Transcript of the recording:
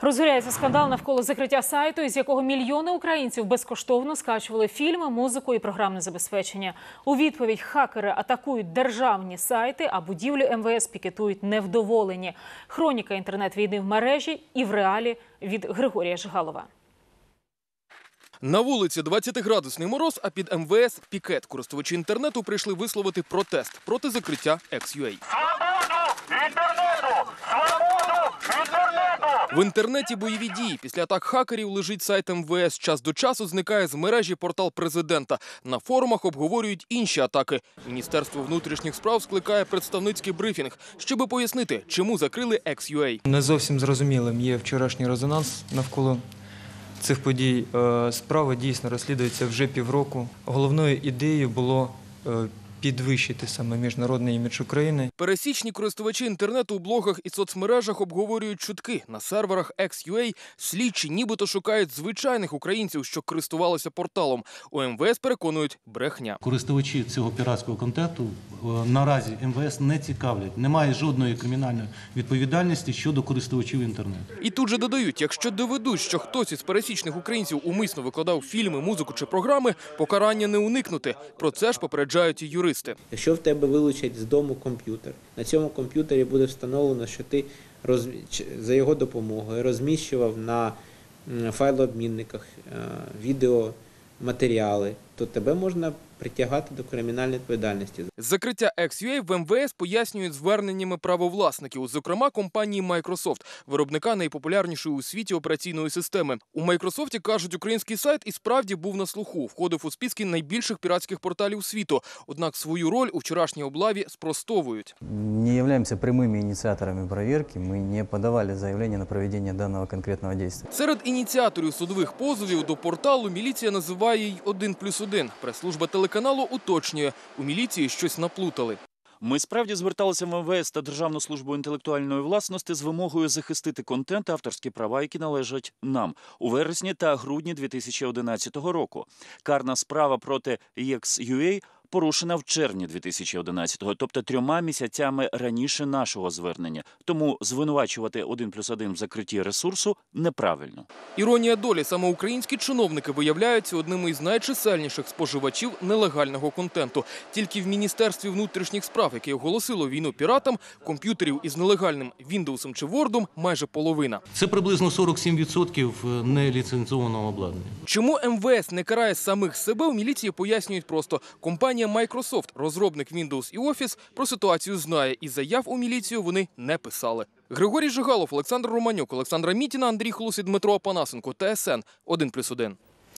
Розгоряється скандал навколо закриття сайту, із якого мільйони українців безкоштовно скачували фільми, музику і програмне забезпечення. У відповідь хакери атакують державні сайти, а будівлю МВС пікетують невдоволені. Хроніка інтернет-війни в мережі і в реалі від Григорія Жигалова. На вулиці 20-градусний мороз, а під МВС – пікет. Користувачі інтернету прийшли висловити протест проти закриття XUA. Свободу інтернету! Свободу! В інтернеті бойові дії. Після атак хакерів лежить сайт МВС. Час до часу зникає з мережі портал президента. На форумах обговорюють інші атаки. Міністерство внутрішніх справ скликає представницький брифінг, щоби пояснити, чому закрили XUA. Не зовсім зрозумілим є вчорашній резонанс навколо цих подій. Е, Справа дійсно розслідується вже півроку. Головною ідеєю було е, підвищити саме міжнародний імідж України. Пересічні користувачі інтернету у блогах і соцмережах обговорюють чутки. На серверах XUA слідчі нібито шукають звичайних українців, що користувалися порталом. У МВС переконують брехня. Користувачі цього піратського контенту е, наразі МВС не цікавлять. Немає жодної кримінальної відповідальності щодо користувачів інтернету. І тут же додають, якщо доведуть, що хтось із пересічних українців умисно викладав фільми, музику чи програми, покарання не уникнути. Про це ж попереджають і юристи. Якщо в тебе вилучать з дому комп'ютер, на цьому комп'ютері буде встановлено, що ти роз... за його допомогою розміщував на файлообмінниках е, відеоматеріали, то тебе можна притягати до кримінальної відповідальності. Закриття XUA в МВС пояснюють зверненнями правовласників, зокрема компанії Microsoft, виробника найпопулярнішої у світі операційної системи. У Microsoft кажуть, український сайт і справді був на слуху, входив у списки найбільших піратських порталів світу. Однак свою роль у вчорашній облаві спростовують. Не являемся прямыми инициаторами проверки, мы не подавали заявление на проведение данного конкретного действия. Серед ініціаторів судових позовів до порталу міліція називає й один плюс один. Прес-служба телеканалу уточнює, у міліції щось наплутали. Ми справді зверталися в МВС та Державну службу інтелектуальної власності з вимогою захистити контент, авторські права, які належать нам у вересні та грудні 2011 року. Карна справа проти EXUA порушена в червні 2011-го, тобто трьома місяцями раніше нашого звернення. Тому звинувачувати 1 плюс 1 в закритті ресурсу неправильно. Іронія долі саме українські чиновники виявляються одними із найчисельніших споживачів нелегального контенту. Тільки в міністерстві внутрішніх справ, яке оголосило війну піратам, комп'ютерів із нелегальним Windows чи Word майже половина. Це приблизно 47% неліцензованого обладнання. Чому МВС не карає самих себе? У міліції пояснюють просто. Компанія Microsoft, розробник Windows і Office, про ситуацію знає і заяв у міліцію вони не писали. Григорій Жигалов, Олександр Романюк, Олександра Мітіна, Андрій Холус і Дмитро Апанасенко. ТСН 1+,1.